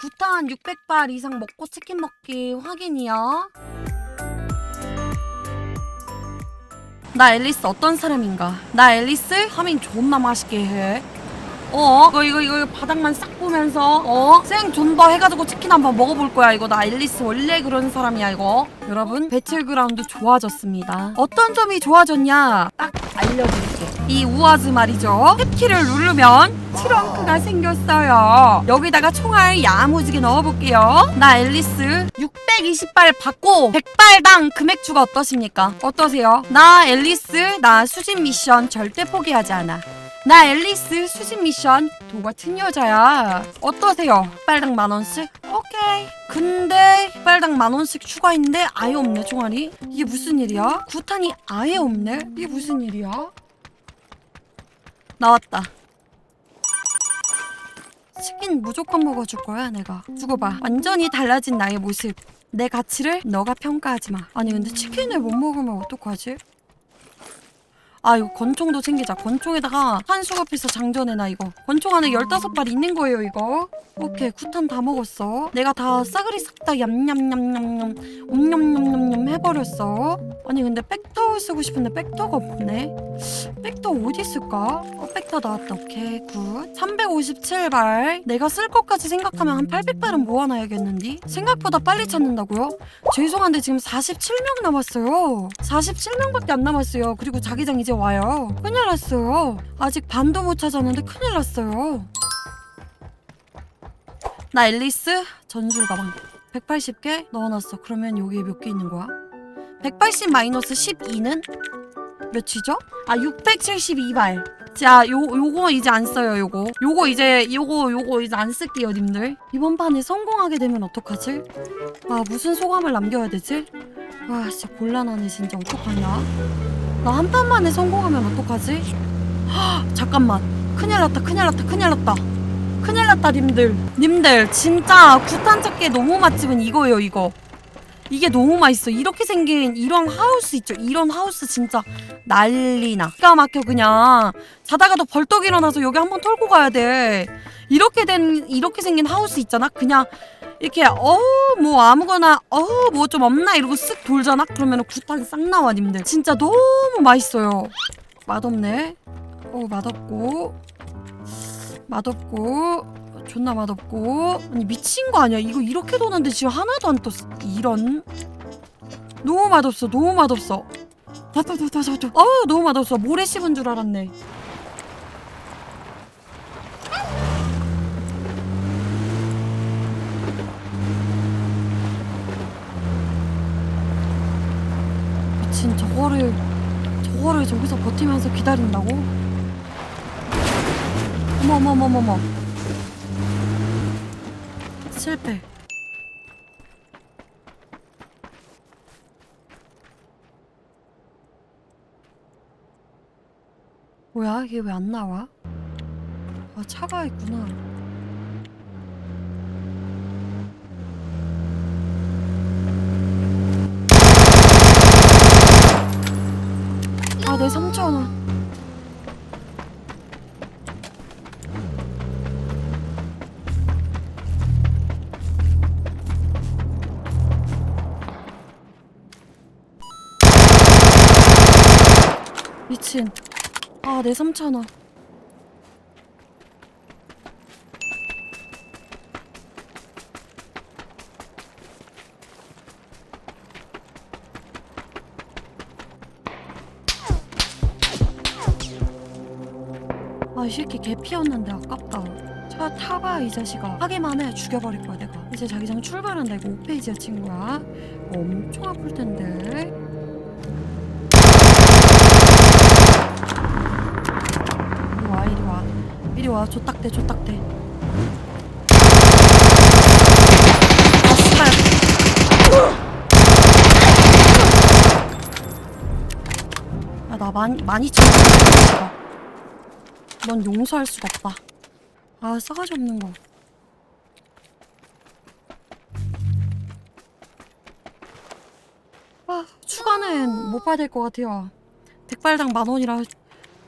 구탄 600발 이상 먹고 치킨 먹기 확인이요. 나 앨리스 어떤 사람인가? 나 앨리스 하민 존나 맛있게 해. 어? 이거 이거 이거 바닥만 싹 보면서 어? 생 존버 해가지고 치킨 한번 먹어볼 거야 이거 나 앨리스 원래 그런 사람이야 이거 여러분 배틀그라운드 좋아졌습니다 어떤 점이 좋아졌냐 딱 알려드릴게 이 우아즈 말이죠 탭키를 누르면 트렁크가 생겼어요 여기다가 총알 야무지게 넣어볼게요 나 앨리스 620발 받고 100발당 금액주가 어떠십니까 어떠세요 나 앨리스 나 수진 미션 절대 포기하지 않아 나 앨리스 수진 미션 도 같은 여자야. 어떠세요? 빨당 만 원씩? 오케이. 근데 빨당 만 원씩 추가인데 아예 없네 총알이. 이게 무슨 일이야? 구탄이 아예 없네. 이게 무슨 일이야? 나왔다. 치킨 무조건 먹어줄 거야 내가. 두고 봐. 완전히 달라진 나의 모습. 내 가치를 너가 평가하지 마. 아니 근데 치킨을 못 먹으면 어떡하지? 아 이거 권총도 챙기자. 권총에다가 한수가 피서 장전해놔 이거. 권총 안에 15발 있는 거예요 이거. 오케이 구탄 다 먹었어. 내가 다 싸그리 싹 다 얌얌얌얌얌 옴냠냠냠냠 해버렸어. 아니 근데 백터 쓰고 싶은데 백터가 없네. 백터 어디 있을까? 어 백터 나왔다. 오케이 굿. 357발. 내가 쓸 것까지 생각하면 한 800발은 모아놔야겠는데? 생각보다 빨리 찾는다고요? 죄송한데 지금 47명 남았어요. 47명밖에 안 남았어요. 그리고 자기장 이제 와요 큰일 났어요 아직 반도 못 찾았는데 큰일 났어요 나 앨리스 전술 가방 180개 넣어놨어 그러면 여기에 몇 개 있는 거야? 180 마이너스 12는 몇이죠? 아 672발 자, 요 요거 이제 안 써요, 요거. 요거 이제 요거 요거 이제 안 쓸게요, 님들. 이번 판에 성공하게 되면 어떡하지? 아, 무슨 소감을 남겨야 되지? 와, 진짜 곤란하네, 진짜 어떡하냐? 나 한 판 만에 성공하면 어떡하지? 헉, 잠깐만. 큰일 났다, 큰일 났다, 큰일 났다. 큰일 났다, 님들. 님들, 진짜 구탄 찾기에 너무 맛집은 이거예요, 이거. 이게 너무 맛있어. 이렇게 생긴 이런 하우스 있죠? 이런 하우스 진짜 난리나. 기가 막혀 그냥. 자다가도 벌떡 일어나서 여기 한번 털고 가야 돼. 이렇게 된 이렇게 생긴 하우스 있잖아. 그냥 이렇게 어뭐 아무거나 어 뭐 좀 없나 이러고 쓱 돌잖아. 그러면 구탄 싹 나와 님들. 진짜 너무 맛있어요. 맛없네. 어 맛없고. 맛없고. 존나 맛없고. 아니 미친 거 아니야? 이거 이렇게 도는데 지금 하나도 안 떴어. 이런. 너무 맛없어. 너무 맛없어. 다다다다다. 어우 너무 맛없어. 모래 씹은 줄 알았네 저거를 저거를 저기서 버티면서 기다린다고? 어머머머머머 실패 뭐야 이게 왜 안 나와? 아 차가 있구나 내 3천 원 미친. 아 내 3천 원 아 이 새끼 개 피었는데 아깝다. 차 타봐 이 자식아. 하기만 해 죽여버릴 거야 내가. 이제 자기장 출발한다 이거 5페이지야 친구야. 엄청 아플 텐데. 이리 와 이리 와. 이리 와 조딱대 조딱대. 아 씨발. 야나 많이 많이 쳤어 넌 용서할 수가 없다 아 싸가지 없는 거 아, 추가는 못 받을 것 같아요. 백발당 만 원이라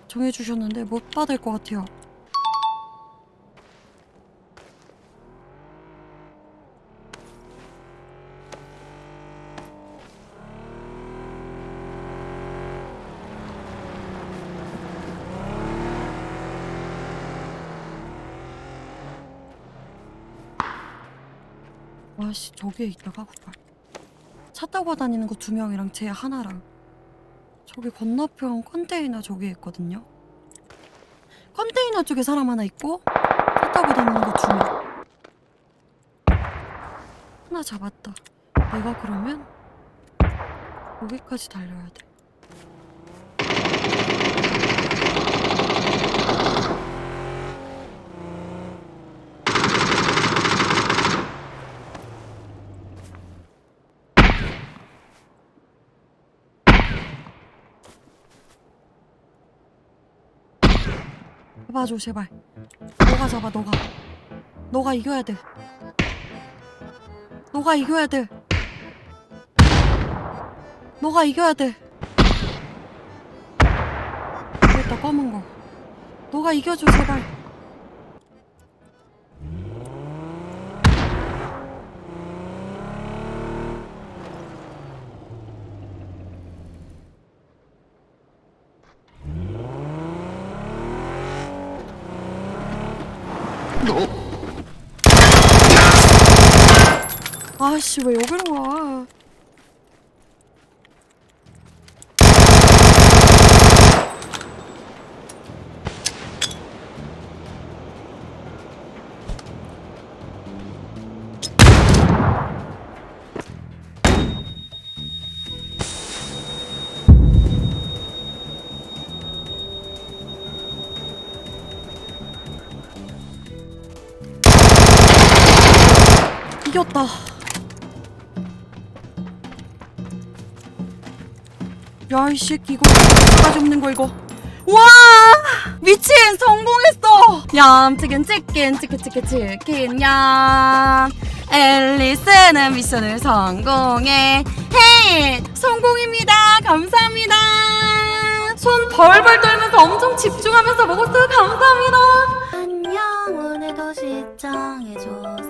정해주셨는데 못 받을 것 같아요. 아씨 저기에 있다가 구발 차 타고 다니는 거 두 명이랑 쟤 하나랑. 저기 건너편 컨테이너 저기에 있거든요. 컨테이너 쪽에 사람 하나 있고 차 타고 다니는 거 두 명. 하나 잡았다. 내가 그러면 여기까지 달려야 돼 잡아줘 제발. 너가 잡아 너가. 너가 이겨야 돼. 너가 이겨야 돼. 너가 이겨야 돼. 됐다 검은 거. 너가 이겨줘 제발 아씨 왜 여기로 와 이겼다. 야 이 새끼 이거 까지 없는 거 이거. 와! 미친 성공했어! 얌 치킨 치킨 치킨 치킨 치킨 얌. 앨리스는 미션을 성공해. 헤이 성공입니다. 감사합니다. 손 벌벌 떨면서 엄청 집중하면서 먹었어요. 감사합니다. 안녕 오늘도 시청해줘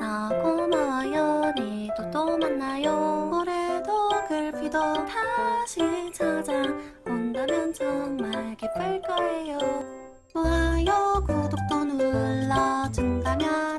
올해도 글피도 다시 찾아온다면 정말 기쁠 거예요. 좋아요 구독도 눌러준다면